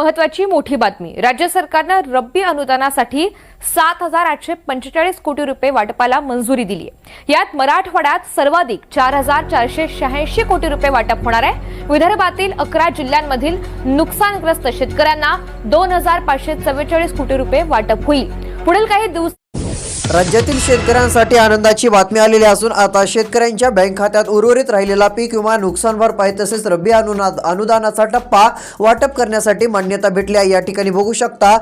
महत्वाची मोठी बातमी. राज्य सरकारनं रब्बी अनुदानासाठी सात हजार आठशे पंचेचाळीस कोटी रुपये वाटपाला मंजुरी दिली आहे यात मराठवाड्यात सर्वाधिक चार हजार चारशे शहाऐंशी कोटी रुपये वाटप होणार आहे. विदर्भातील अकरा जिल्ह्यांमधील नुकसानग्रस्त शेतकऱ्यांना दोन हजार पाचशे चव्वेचाळीस कोटी रुपये वाटप होईल. पुढील काही दिवस राज्यातील शेतकऱ्यांसाठी आनंदाची बातमी आलेली असून आता शेतकऱ्यांच्या बँक खात्यात उर्वरित राहिलेला पीक विमा नुकसान भरपाई तसेच रब्बी अनुदान अनुदानाचा टप्पा वाटप करण्यासाठी मान्यता भेटली आहे. या ठिकाणी बघू शकता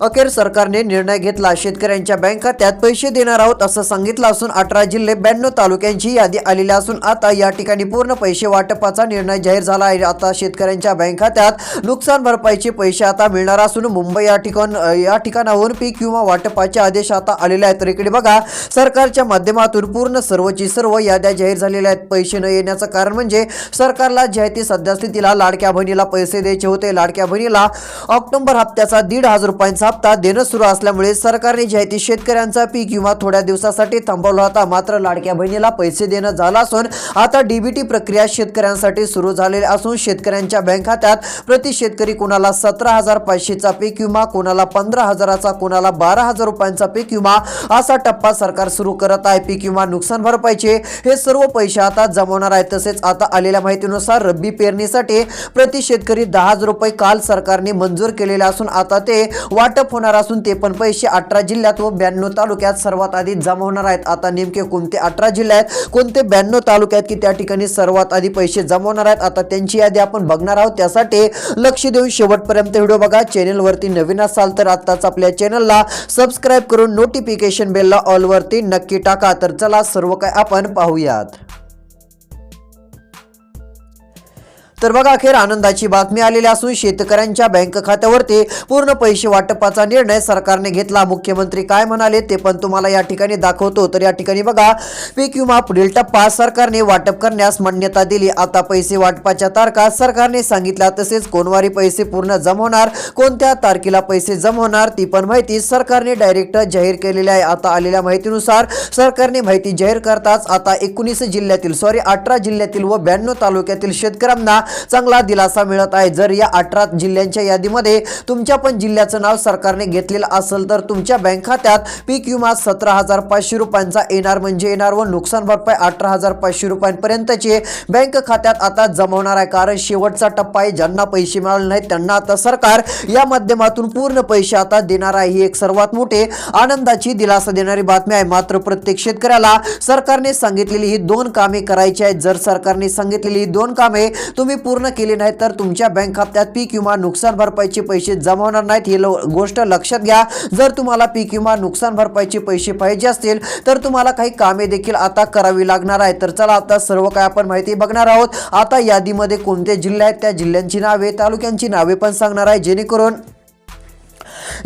अखेर सरकारने निर्णय घेतला. शेतकऱ्यांच्या बँक खात्यात पैसे देणार आहोत असं सांगितलं असून अठरा जिल्हे ब्याण्णव तालुक्यांची यादी आलेली असून आता या ठिकाणी पूर्ण पैसे वाटपाचा निर्णय जाहीर झाला आहे. आता शेतकऱ्यांच्या बँक खात्यात नुकसान भरपाईचे पैसे आता मिळणार असून मुंबई या ठिकाण या ठिकाणाहून पीक विमा वाटपाचे आदेश आता आलेले आहेत. तर इकडे बघा सरकारच्या माध्यमातून पूर्ण सर्वची सर्व याद्या जाहीर झालेल्या आहेत. पैसे न येण्याचं कारण म्हणजे सरकारला जे आहे ते सध्यास्थितीला लाडक्या बहिणीला पैसे द्यायचे होते. लाडक्या बहिणीला ऑक्टोबर हप्त्याचा दीड हजार रुपयांचा हप्ता देणं सुरू असल्यामुळे सरकारने जे आहे ते शेतकऱ्यांचा पीक विमा थोड्या दिवसासाठी थांबवला होता. मात्र लाडक्या बहिणीला पैसे देणं झालं असून आता डीबीटी प्रक्रिया शेतकऱ्यांसाठी सुरू झालेली असून शेतकऱ्यांच्या बँक खात्यात प्रति शेतकरी कोणाला सतरा हजार पाचशेचा पीक विमा कोणाला पंधरा हजाराचा कोणाला बारा हजार रुपयांचा पीक विमा असा टप्पा सरकार सुरू करत आहे. पीक विमा नुकसान भरपाईचे हे सर्व पैसे आता जमवणार आहेत. तसेच आता आलेल्या माहितीनुसार रब्बी पेरणीसाठी प्रति शेतकरी दहा हजार रुपये काल सरकारने मंजूर केलेले असून आता ते वाटप होणार असून ते पण पैसे अठरा जिल्ह्यात व ब्याण्णव तालुक्यात सर्वात आधी जमा होणार आहेत. आता नेमके कोणते अठरा जिल्ह्यात कोणते ब्याण्णव तालुक्यात की त्या ठिकाणी सर्वात आधी पैसे जमवणार आहेत आता त्यांची यादी आपण बघणार आहोत. त्यासाठी लक्ष देऊन शेवटपर्यंत व्हिडिओ बघा. चॅनेलवरती नवीन असाल तर आत्ताच आपल्या चॅनलला सबस्क्राईब करून नोटिफिकेशन बेलला ऑलवरती नक्की टाका तर चला सर्व काय आपण पाहूयात. तर बघा अखेर आनंदाची बातमी आलेली असून शेतकऱ्यांच्या बँक खात्यावरती पूर्ण पैसे वाटपाचा निर्णय सरकारने घेतला. मुख्यमंत्री काय म्हणाले ते पण तुम्हाला या ठिकाणी दाखवतो. तर या ठिकाणी बघा पीक विमा पुढील टप्पा सरकारने वाटप करण्यास मान्यता दिली. आता पैसे वाटपाच्या तारखा सरकारने सांगितल्या तसेच कोणवारी पैसे पूर्ण जमवणार कोणत्या तारखेला पैसे जमवणार ती पण माहिती सरकारने डायरेक्ट जाहीर केलेली आहे. आता आलेल्या माहितीनुसार सरकारने माहिती जाहीर करताच आता एकोणीस जिल्ह्यातील सॉरी अठरा जिल्ह्यातील व ब्याण्णव तालुक्यातील शेतकऱ्यांना चांगला दिलासा मिळत आहे. जर या अठरा जिल्ह्यांच्या यादीमध्ये तुमच्या पण जिल्ह्याचं नाव सरकारने घेतलेलं असेल तर तुमच्या बँक खात्यात पीक विमा सतरा हजार पाचशे रुपयांचा येणार म्हणजे येणार व नुकसान भरपाई अठरा हजार पाचशे रुपयांपर्यंतचे बँक खात्यात आता जमवणार आहे. कारण शेवटचा टप्पा आहे. ज्यांना पैसे मिळाले नाहीत त्यांना आता सरकार या माध्यमातून पूर्ण पैसे आता देणार आहे. ही एक सर्वात मोठे आनंदाची दिलासा देणारी बातमी आहे. मात्र प्रत्येक शेतकऱ्याला सरकारने सांगितलेली ही दोन कामे करायची आहेत. जर सरकारने सांगितलेली ही दोन कामे तुम्ही पूर्ण केली नाही तर तुमच्या बँक खात्यात पीक विमा नुकसान भरपाईचे पैसे जमवणार नाहीत हे गोष्ट लक्षात घ्या. जर तुम्हाला पीक विमा नुकसान भरपाईचे पैसे पाहिजे असतील तर तुम्हाला काही कामे देखील आता करावी लागणार आहे तर चला आता सर्व काय आपण माहिती बघणार आहोत. आता यादीमध्ये कोणते जिल्हे आहेत त्या जिल्ह्यांची नावे तालुक्यांची नावे पण सांगणार आहे. जेणेकरून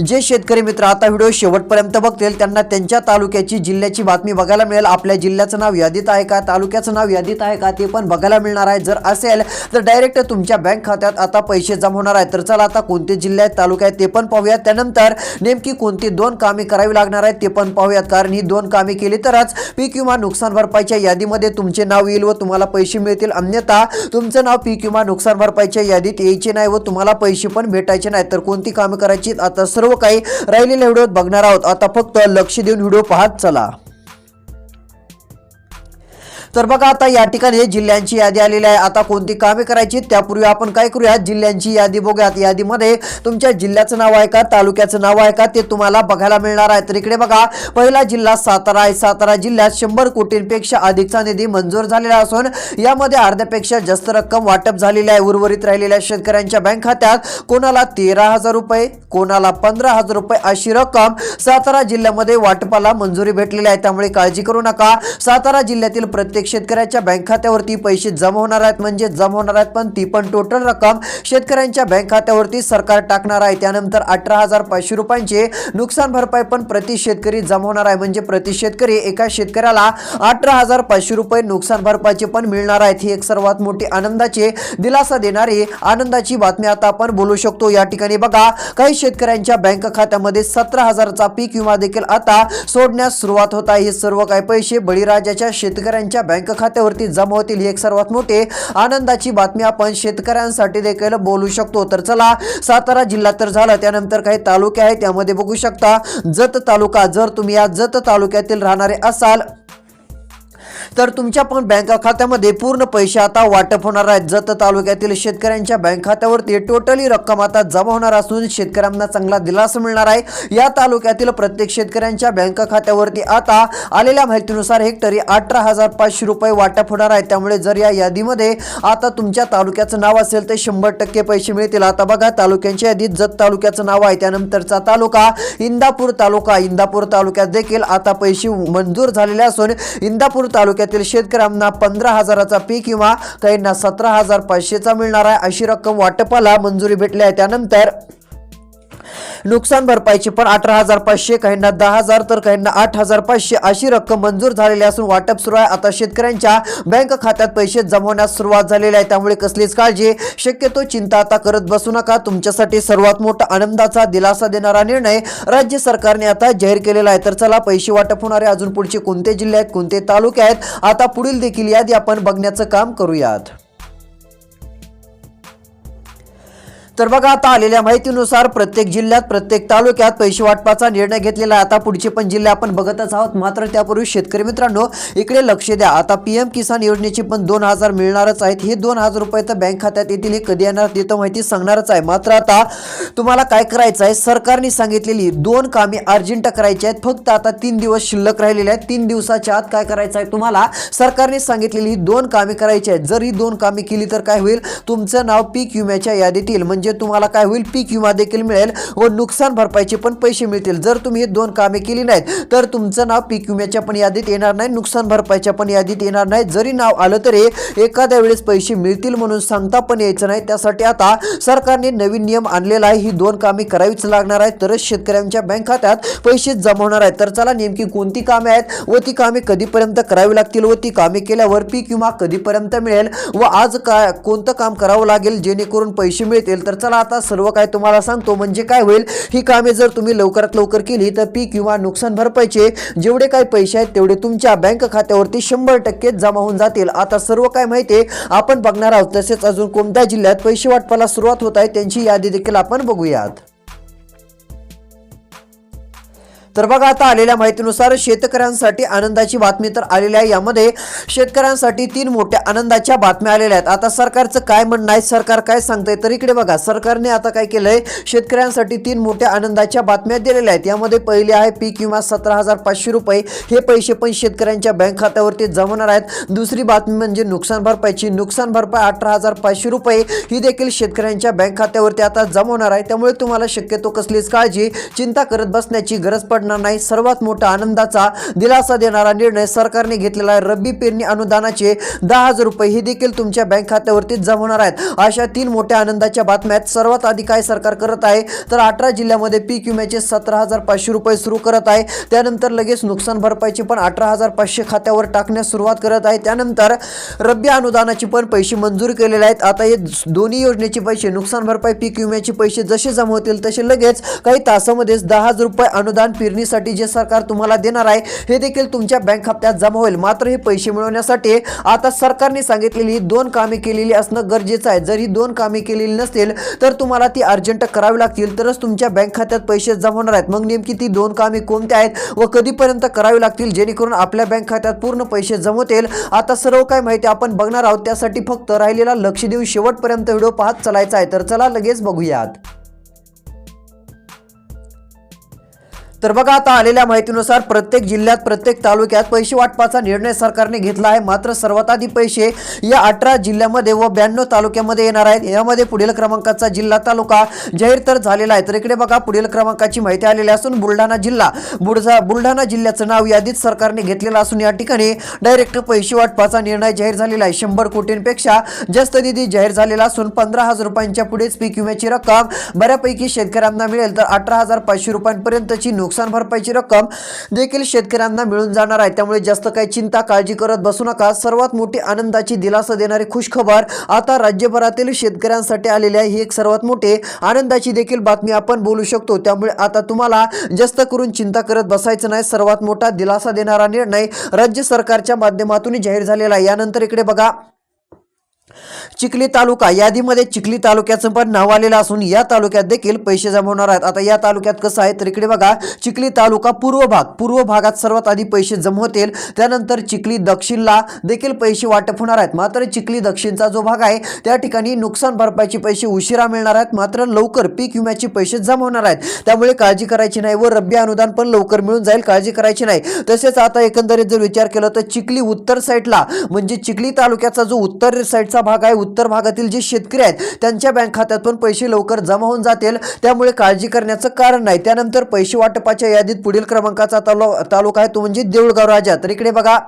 जे शेतकरी मित्र आता व्हिडिओ शेवटपर्यंत बघतील त्यांना त्यांच्या तालुक्याची जिल्ह्याची बातमी बघायला मिळेल. आपल्या जिल्ह्याचं नाव यादीत आहे का? तालुक्याचं नाव यादीत आहे का? ते पण बघायला मिळणार आहे. जर असेल तर डायरेक्ट तुमच्या बँक खात्यात आता पैसे जमा होणार आहेत. तर चला आता कोणते जिल्हे आहेत तालुके आहेत ते पण पाहूयात. त्यानंतर नेमकी कोणती दोन कामे करावी लागणार आहेत ते पण पाहूयात. कारण ही दोन कामे केली तरच पीक विमा नुकसान भरपाईच्या यादीमध्ये तुमचे नाव येईल व तुम्हाला पैसे मिळतील. अन्यथा तुमचं नाव पीक विमा नुकसान भरपाईच्या यादीत यायचे नाही व तुम्हाला पैसे पण भेटायचे नाही तर कोणती कामे करायची? आता सर्व काही राहिलेल्या व्हिडिओत बघणार आहोत. आता फक्त लक्ष देऊन व्हिडिओ पाहत चला. तर बघा आता या ठिकाणी जिल्ह्यांची यादी आलेली आहे. आता कोणती कामे करायची त्यापूर्वी आपण काय करूया? जिल्ह्यांची यादी बघूयात यादीमध्ये तुमच्या जिल्ह्याचं नाव आहे का तालुक्याचं नाव आहे का ते तुम्हाला बघायला मिळणार आहे. तर इकडे बघा पहिला जिल्हा सातारा आहे. सातारा जिल्ह्यात शंभर कोटींपेक्षा अधिकचा निधी मंजूर झालेला असून यामध्ये अर्ध्यापेक्षा जास्त रक्कम वाटप झालेली आहे. उर्वरित राहिलेल्या शेतकऱ्यांच्या बँक खात्यात कोणाला तेरा हजार रुपये कोणाला पंधरा हजार रुपये अशी रक्कम सातारा जिल्ह्यामध्ये वाटपाला मंजुरी भेटलेली आहे. त्यामुळे काळजी करू नका. सातारा जिल्ह्यातील प्रत्येक शेतकऱ्याच्या बँक खात्यावरती पैसे जमा होणार आहेत. म्हणजे जमा होणार आहेत पण ती पण टोटल रक्कम शेतकऱ्यांच्या बँक खात्यावरती सरकार टाकणार आहे. त्यानंतर अठरा हजार पाचशे रुपयांचे नुकसान भरपाई पण प्रति शेतकरी जमा होणार आहे. म्हणजे प्रति शेतकरी एका शेतकऱ्याला अठरा हजार पाचशे रुपये नुकसान भरपाईचे पण मिळणार आहेत. ही एक सर्वात मोठी आनंदाचे दिलासा देणारी आनंदाची बातमी आता आपण बोलू शकतो. या ठिकाणी बघा काही शेतकऱ्यांच्या बँक खात्यामध्ये सतरा हजारचा पीक विमा देखील आता सोडण्यास सुरुवात होत आहे. हे सर्व काही पैसे बळीराजाच्या शेतकऱ्यांच्या बँक खात्यावरती जमा होतील ही एक सर्वात मोठी आनंदाची बातमी आपण शेतकऱ्यांसाठी देखील बोलू शकतो. तर चला सातारा जिल्हा तर झाला त्यानंतर काही तालुके आहेत त्यामध्ये बघू शकता. जत तालुका जर तुम्ही या जत तालुक्यातील राहणारे असाल तर तुमच्या पण बँक खात्यामध्ये पूर्ण पैसे आता वाटप होणार आहेत. जत तालुक्यातील शेतकऱ्यांच्या बँक खात्यावरती टोटली रक्कम आता जमा होणार असून शेतकऱ्यांना चांगला दिलासा मिळणार आहे. या तालुक्यातील प्रत्येक शेतकऱ्यांच्या बँक खात्यावरती आता आलेल्या माहितीनुसार हेक्टरी अठरा हजार पाचशे रुपये वाटप होणार आहे. त्यामुळे जर या यादीमध्ये आता तुमच्या तालुक्याचं नाव असेल तर शंभर टक्के पैसे मिळतील. आता बघा तालुक्यांच्या यादीत जत तालुक्याचं नाव आहे. त्यानंतरचा तालुका इंदापूर तालुका. इंदापूर तालुक्यात देखील आता पैसे मंजूर झालेले असून इंदापूर तालुक्यातील शेतकऱ्यांना पंधरा हजाराचा पीक किंवा काहींना सतरा हजार पाचशेचा मिळणार आहे अशी रक्कम वाटपाला मंजुरी भेटली आहे. त्यानंतर नुकसान भरपाईची पण अठरा हजार पाचशे काहींना दहा हजार तर काहींना आठ हजार पाचशे अशी रक्कम मंजूर झालेली असून वाटप सुरू आहे. आता शेतकऱ्यांच्या बँक खात्यात पैसे जमवण्यास सुरुवात झालेली आहे. त्यामुळे कसलीच काळजी शक्यतो चिंता आता करत बसू नका. तुमच्यासाठी सर्वात मोठा आनंदाचा दिलासा देणारा निर्णय राज्य सरकारने आता जाहीर केलेला आहे. तर चला पैसे वाटप होणारे अजून पुढचे कोणते जिल्हे आहेत कोणते तालुके आहेत आता पुढील देखील यादी आपण बघण्याचं काम करूयात. तर बघा आता आलेल्या माहितीनुसार प्रत्येक जिल्ह्यात प्रत्येक तालुक्यात पैसे वाटपाचा निर्णय घेतलेला आहे. आता पुढचे पण जिल्हे आपण बघतच आहोत. मात्र त्यापूर्वी शेतकरी मित्रांनो इकडे लक्ष द्या. आता पीएम किसान योजनेची पण दोन हजार मिळणारच आहेत. हे दोन हजार रुपये तर बँक खात्यात येतील हे कधी येणार ते तर माहिती सांगणारच आहे. मात्र आता तुम्हाला काय करायचं आहे? सरकारने सांगितलेली दोन कामे अर्जंट करायची आहेत. फक्त आता तीन दिवस शिल्लक राहिलेले आहेत. तीन दिवसाच्या आत काय करायचं आहे तुम्हाला? सरकारने सांगितलेली ही दोन कामे करायची आहेत. जर ही दोन कामे केली तर काय होईल? तुमचं नाव पीक विम्याच्या यादीत येईल म्हणजे म्हणजे तुम्हाला काय होईल? पीक विमा देखील मिळेल व नुकसान भरपाईचे पण पैसे मिळतील. जर तुम्ही हे दोन कामे केली नाहीत तर तुमचं नाव पीक विम्याच्या पण यादीत येणार नाही नुकसान भरपाईच्या पण यादीत येणार नाही. जरी नाव आलं तरी एखाद्या वेळेस पैसे मिळतील म्हणून सांगता पण यायचं नाही. त्यासाठी आता सरकारने नवीन नियम आणलेला आहे. ही दोन कामे करावीच लागणार आहेत. तरच शेतकऱ्यांच्या बँक खात्यात पैसे जमा होणार आहेत. तर चला नेमकी कोणती कामे आहेत व ती कामे कधीपर्यंत करावी लागतील व ती कामे केल्यावर पीक विमा कधीपर्यंत मिळेल व आज काय कोणतं काम करावं लागेल? जेणेकरून पैसे मिळतील तर चला आता सर्व काय तुम्हाला सांगतो. म्हणजे काय होईल? ही कामे जर तुम्ही लवकरात लवकर केली तर पीक किंवा नुकसान भरपाईचे जेवढे काय पैसे आहेत तेवढे तुमच्या बँक खात्यावरती शंभर टक्के जमा होऊन जातील. आता सर्व काय माहिती आहे? आपण बघणार आहोत. तसेच अजून कोणत्या जिल्ह्यात पैसे वाटपाला सुरुवात होत आहे त्यांची यादी देखील आपण बघूयात. तर बघा आता आलेल्या माहितीनुसार शेतकऱ्यांसाठी आनंदाची बातमी तर आलेली आहे. यामध्ये शेतकऱ्यांसाठी तीन मोठ्या आनंदाच्या बातम्या आलेल्या आहेत. आता सरकारचं काय म्हणणं आहे सरकार काय सांगतंय तर इकडे बघा सरकारने आता काय केलंय शेतकऱ्यांसाठी तीन मोठ्या आनंदाच्या बातम्या दिलेल्या आहेत. यामध्ये पहिली आहे पीक विमा सतरा हजार पाचशे रुपये. हे पैसे पण शेतकऱ्यांच्या बँक खात्यावरती जमवणार आहेत. दुसरी बातमी म्हणजे नुकसान भरपाईची. नुकसान भरपाई अठरा हजार पाचशे रुपये. ही देखील शेतकऱ्यांच्या बँक खात्यावरती आता जमवणार आहे. त्यामुळे तुम्हाला शक्यतो कसलीच काळजी चिंता करत बसण्याची गरज पडणार नाही. सर्वात मोठा आनंदाचा दिलासा देणारा निर्णय सरकारने घेतलेला आहे. रब्बी पेरणी अनुदानाचे दहा हजार रुपये हे देखील तुमच्या बँक खात्यावरती होणार आहेत. अशा तीन मोठ्या आनंदाच्या बातम्या आहेत सर्वात आधी काय सरकार करत आहे? तर अठरा जिल्ह्यामध्ये पीक विम्याचे सतरा हजार पाचशे रुपये सुरू करत आहे. त्यानंतर लगेच नुकसान भरपाईची पण अठरा हजार पाचशे खात्यावर टाकण्यास सुरुवात करत आहे. त्यानंतर रब्बी अनुदानाचे पण पैसे मंजूर केलेले आहेत. आता हे दोन्ही योजनेचे पैसे नुकसान भरपाई पीक विम्याचे पैसे जसे जमा होतील तसे लगेच काही तासामध्येच दहा हजार रुपये अनुदान पेरणीसाठी जे सरकार तुम्हाला देणार आहे हे देखील तुमच्या बँक खात्यात जमा होईल. मात्र हे पैसे मिळवण्यासाठी आता सरकारने सांगितलेली ही दोन कामे केलेली असणं गरजेचं आहे. जर ही दोन कामे केलेली नसतील तर तुम्हाला ती अर्जंट करावी लागतील. तरच तुमच्या बँक खात्यात पैसे जमा होणार आहेत. मग नेमकी ती दोन कामे कोणत्या आहेत व कधीपर्यंत करावी लागतील? जेणेकरून आपल्या बँक खात्यात पूर्ण पैसे जमवतील आता सर्व काय माहिती आपण बघणार आहोत. त्यासाठी फक्त राहिलेला लक्ष देऊन शेवटपर्यंत व्हिडिओ पाहत चालायचा आहे. तर चला लगेच बघूयात. तर बघा आता आलेल्या माहितीनुसार प्रत्येक जिल्ह्यात प्रत्येक तालुक्यात पैसे वाटपाचा निर्णय सरकारने घेतला आहे. मात्र सर्वात आधी पैसे या अठरा जिल्ह्यामध्ये व ब्याण्णव तालुक्यामध्ये येणार आहेत. यामध्ये पुढील क्रमांकाचा जिल्हा तालुका जाहीर तर झालेला आहे. तर इकडे बघा पुढील क्रमांकाची माहिती आलेली असून बुलढाणा जिल्हा बुडझा बुलढाणा जिल्ह्याचं नाव यादीत सरकारने घेतलेलं असून या ठिकाणी डायरेक्ट पैसे वाटपाचा निर्णय जाहीर झालेला आहे. शंभर कोटींपेक्षा जास्त निधी जाहीर झालेला असून पंधरा हजार रुपयांच्या पुढेच पीक विम्याची रक्कम बऱ्यापैकी शेतकऱ्यांना मिळेल. तर अठरा हजार पाचशे रुपयांपर्यंतची नोकरी नुकसान भरपाईची रक्कम देखील शेतकऱ्यांना मिळून जाणार आहे. त्यामुळे जास्त काही चिंता काळजी करत बसू नका. सर्वात मोठी आनंदाची दिलासा देणारी खुश खबर आता राज्यभरातील शेतकऱ्यांसाठी आलेली आहे. ही एक सर्वात मोठी आनंदाची देखील बातमी आपण बोलू शकतो. त्यामुळे आता तुम्हाला जास्त करून चिंता करत बसायचं नाही. सर्वात मोठा दिलासा देणारा निर्णय राज्य सरकारच्या माध्यमातून जाहीर झालेला आहे. यानंतर इकडे बघा. चिखली तालुका यादीमध्ये चिखली तालुक्याचं पण नाव आलेलं असून या तालुक्यात देखील पैसे जमा होणार आहेत. आता या तालुक्यात कसं आहे? तर इकडे बघा चिखली तालुका पूर्व भाग पूर्व भागात सर्वात आधी पैसे जमा होतील त्यानंतर चिखली दक्षिणला देखील पैसे वाटप होणार आहेत. मात्र चिखली दक्षिणचा जो भाग आहे त्या ठिकाणी नुकसान भरपाईचे पैसे उशिरा मिळणार आहेत. मात्र लवकर पीक विम्याचे पैसे जमा होणार आहेत. त्यामुळे काळजी करायची नाही व रब्बी अनुदान पण लवकर मिळून जाईल. काळजी करायची नाही. तसेच आता एकंदरीत जर विचार केला तर चिखली उत्तर साईडला म्हणजे चिखली तालुक्याचा जो उत्तर साईडचा भाग आहे. उत्तर भागातील जे शेतकरी आहेत त्यांच्या बँक खात्यात पण पैसे लवकर जमा होऊन जातील. त्यामुळे काळजी करण्याचं कारण नाही. त्यानंतर पैसे वाटपाच्या यादीत पुढील क्रमांकाचा तालु तालुका आहे तो म्हणजे देऊळगाव राजा तर इकडे बघा.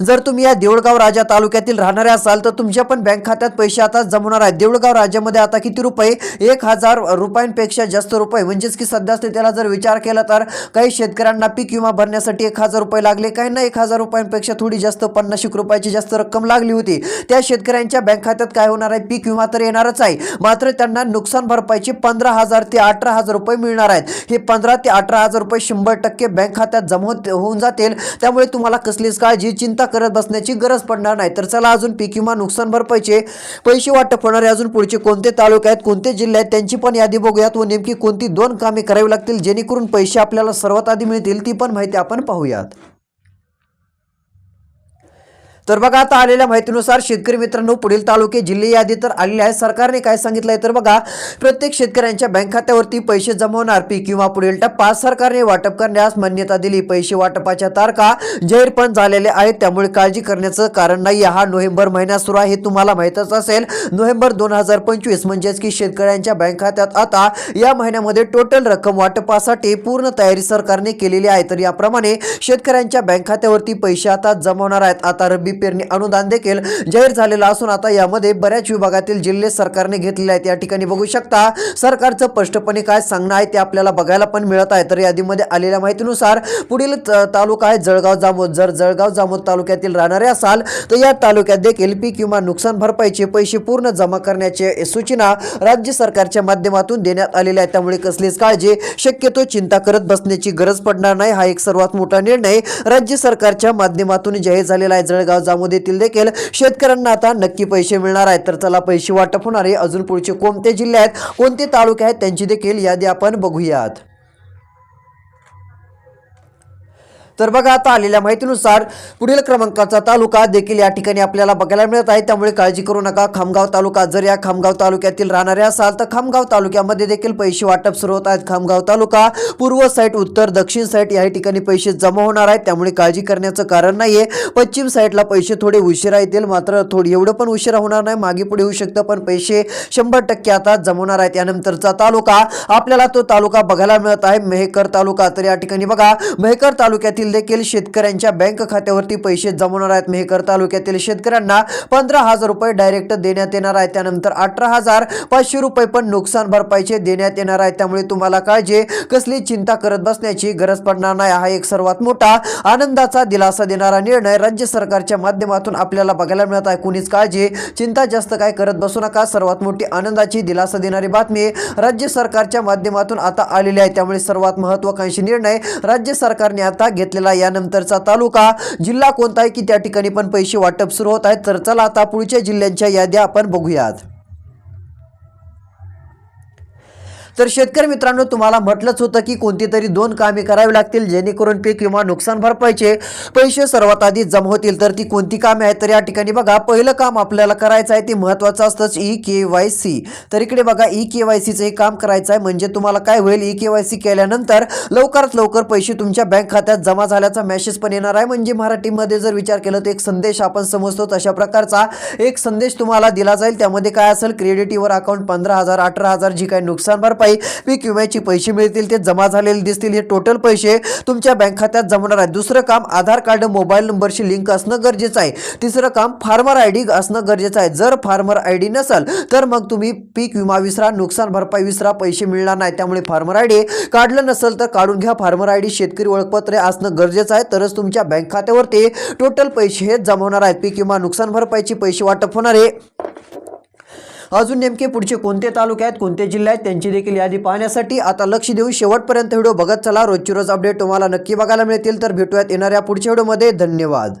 जर तुम्ही या देऊळगाव राजा तालुक्यातील राहणारे असाल तर तुमच्या पण बँक खात्यात पैसे आता जमवणार आहेत देऊळगाव राज्यामध्ये आता किती रुपये? एक हजार रुपयांपेक्षा जास्त रुपये. म्हणजेच की सध्या त्याला जर विचार केला तर काही शेतकऱ्यांना पीक विमा भरण्यासाठी एक हजार रुपये लागले. काही ना एक हजार रुपयांपेक्षा थोडी जास्त पन्नास एक रुपयाची जास्त रक्कम लागली होती. त्या शेतकऱ्यांच्या बँक खात्यात काय होणार आहे? पीक विमा तर येणारच आहे. मात्र त्यांना नुकसान भरपाईचे पंधरा हजार ते अठरा हजार रुपये मिळणार आहेत. हे पंधरा ते अठरा हजार रुपये शंभर टक्के बँक खात्यात जमा होऊन जातील. त्यामुळे तुम्हाला कसलीच काळजी चिंता करत बसण्याची गरज पडणार नाही. तर चला अजून पीक विमा नुकसान भरपाईचे पैसे वाटप होणारे अजून पुढचे कोणते तालुके आहेत कोणते जिल्हे आहेत त्यांची पण यादी बघूयात व नेमकी कोणती दोन कामे करावी लागतील जेणेकरून पैसे आपल्याला सर्वात आधी मिळतील ती पण माहिती आपण पाहूयात. तर बघा आता आलेल्या माहितीनुसार शेतकरी मित्रांनो पुढील तालुके जिल्हे यादी तर आलेले आहे सरकारने काय सांगितलंय तर बघा प्रत्येक शेतकऱ्यांच्या बँक खात्यावरती पैसे जमवणार पी किंवा पुढील टप्पा सरकारने वाटप करण्यास मान्यता दिली. पैसे वाटपाच्या तारखा जाहीर पण झालेल्या आहेत. त्यामुळे काळजी करण्याचं कारण नाही हा नोव्हेंबर महिना सुरू आहे तुम्हाला माहीतच असेल. नोव्हेंबर दोन हजार पंचवीस म्हणजेच की शेतकऱ्यांच्या बँक खात्यात आता या महिन्यामध्ये टोटल रक्कम वाटपासाठी पूर्ण तयारी सरकारने केलेली आहे. तर याप्रमाणे शेतकऱ्यांच्या बँक खात्यावरती पैसे आता जमवणार आहेत. आता रब्बी पेरणी अनुदान देखील जाहीर झालेलं असून आता यामध्ये बऱ्याच विभागातील जिल्हे सरकारने घेतलेले आहेत. या ठिकाणी बघू शकता सरकारचं स्पष्टपणे काय सांगणं आहे ते आपल्याला बघायला पण मिळत आहे. तर यादीमध्ये आलेल्या माहितीनुसार पुढील तालुका आहे जळगाव जामोद. जर जळगाव जामोद तालुक्यातील राहणारे असाल तर या तालुक्यात देखील पीक किंवा नुकसान भरपाईचे पैसे पूर्ण जमा करण्याचे सूचना राज्य सरकारच्या माध्यमातून देण्यात आलेल्या आहेत. त्यामुळे कसलीच काळजी शक्यतो चिंता करत बसण्याची गरज पडणार नाही. हा एक सर्वात मोठा निर्णय राज्य सरकारच्या माध्यमातून जाहीर झालेला आहे. जळगाव जामोद येथील देखील शेतकऱ्यांना आता नक्की पैसे मिळणार आहेत. तर चला पैसे वाटप होणारे अजून पुढचे कोणते जिल्हे आहेत कोणते तालुके आहेत त्यांची देखील यादी आपण बघूयात. तर बघा आता आलेल्या माहितीनुसार पुढील क्रमांकाचा तालुका देखील या ठिकाणी आपल्याला बघायला मिळत आहे. त्यामुळे काळजी करू नका. खामगाव तालुका जर या खामगाव तालुक्यातील राहणारे असाल तर खामगाव तालुक्यामध्ये देखील पैसे वाटप सुरू होत आहेत. खामगाव तालुका पूर्व साईड उत्तर दक्षिण साईड या ठिकाणी पैसे जमा होणार आहेत. त्यामुळे काळजी करण्याचं कारण नाहीये. पश्चिम साईडला पैसे थोडे उशिरा येतील. मात्र थोडी एवढं पण उशिरा होणार नाही. मागे पुढे होऊ शकतं पण पैसे शंभर टक्के आता जमवणार आहेत. यानंतरचा तालुका आपल्याला तो तालुका बघायला मिळत आहे. मेहकर तालुका तर या ठिकाणी बघा. मेहकर तालुक्यातील देखील शेतकऱ्यांच्या बँक खात्यावरती पैसे जमवणार आहेत. मेहकर तालुक्यातील शेतकऱ्यांना पंधरा हजार रुपये डायरेक्ट देण्यात येणार आहे. त्यानंतर अठरा हजार पाचशे रुपये पण नुकसान भरपाईचे देण्यात येणार आहे. त्यामुळे तुम्हाला काळजी कसली चिंता करत बसण्याची गरज पडणार नाही. हा एक सर्वात मोठा आनंदाचा दिलासा देणारा निर्णय राज्य सरकारच्या माध्यमातून आपल्याला बघायला मिळत आहे. कुणीच काळजी चिंता जास्त काय करत बसू नका. सर्वात मोठी आनंदाची दिलासा देणारी बातमी राज्य सरकारच्या माध्यमातून आता आलेली आहे. त्यामुळे सर्वात महत्वाकांक्षी निर्णय राज्य सरकारने आता घेतलेला यानंतरचा तालुका. जिल्हा कोणता आहे की त्या ठिकाणी पण पैसे वाटप सुरू होत आहेत तर चला आता पुढच्या जिल्ह्यांच्या याद्या आपण बघूयात. तर शेतकरी मित्रांनो तुम्हाला म्हटलंच होतं की कोणती तरी दोन कामे करावी लागतील जेणेकरून पीक विमा नुकसान भरपाईचे पैसे सर्वात आधी जमा होतील. तर ती कोणती कामे आहेत? तर या ठिकाणी बघा पहिलं काम आपल्याला करायचं आहे ते महत्त्वाचं असतंच ई के वाय सी. तर इकडे बघा ई के वाय सीचं हे काम करायचं आहे म्हणजे तुम्हाला काय होईल? ई के वाय सी केल्यानंतर लवकरात लवकर पैसे तुमच्या बँक खात्यात जमा झाल्याचा मेसेज पण येणार आहे. म्हणजे मराठीमध्ये जर विचार केला तर एक संदेश आपण समजतो तशा प्रकारचा एक संदेश तुम्हाला दिला जाईल. त्यामध्ये काय असेल? क्रेडिटीवर अकाउंट पंधरा हजार अठरा हजार जी काही नुकसान भरपाई नाही पीक विम्याचे पैसे मिळतील ते जमा झालेले दिसतील. हे टोटल पैसे तुमच्या बँक खात्यात जमणार आहे दुसरं काम आधार कार्ड मोबाईल नंबरशी लिंक असणं गरजेचं आहे. तिसरं काम फार्मर आय डी असणं गरजेचं आहे. जर फार्मर आय डी नसेल तर मग तुम्ही पीक विमा विसरा नुकसान भरपाई विसरा पैसे मिळणार नाही त्यामुळे फार्मर आय डी काढलं नसेल तर काढून घ्या. फार्मर आय डी शेतकरी ओळखपत्र असणं गरजेचं आहे. तरच तुमच्या बँक खात्यावरती टोटल पैसे हे जमवणार आहेत. पीक विमा नुकसान भरपाईचे पैसे वाटप होणार आहे. अजून नेमके पुढचे कोणते तालुके आहेत कोणते जिल्हे आहेत त्यांची देखील यादी पाहण्यासाठी आता लक्ष देऊन शेवटपर्यंत व्हिडिओ बघत चला. रोजची रोज अपडेट तुम्हाला नक्की बघायला मिळतील. तर भेटूयात येणाऱ्या पुढच्या व्हिडिओमध्ये. धन्यवाद.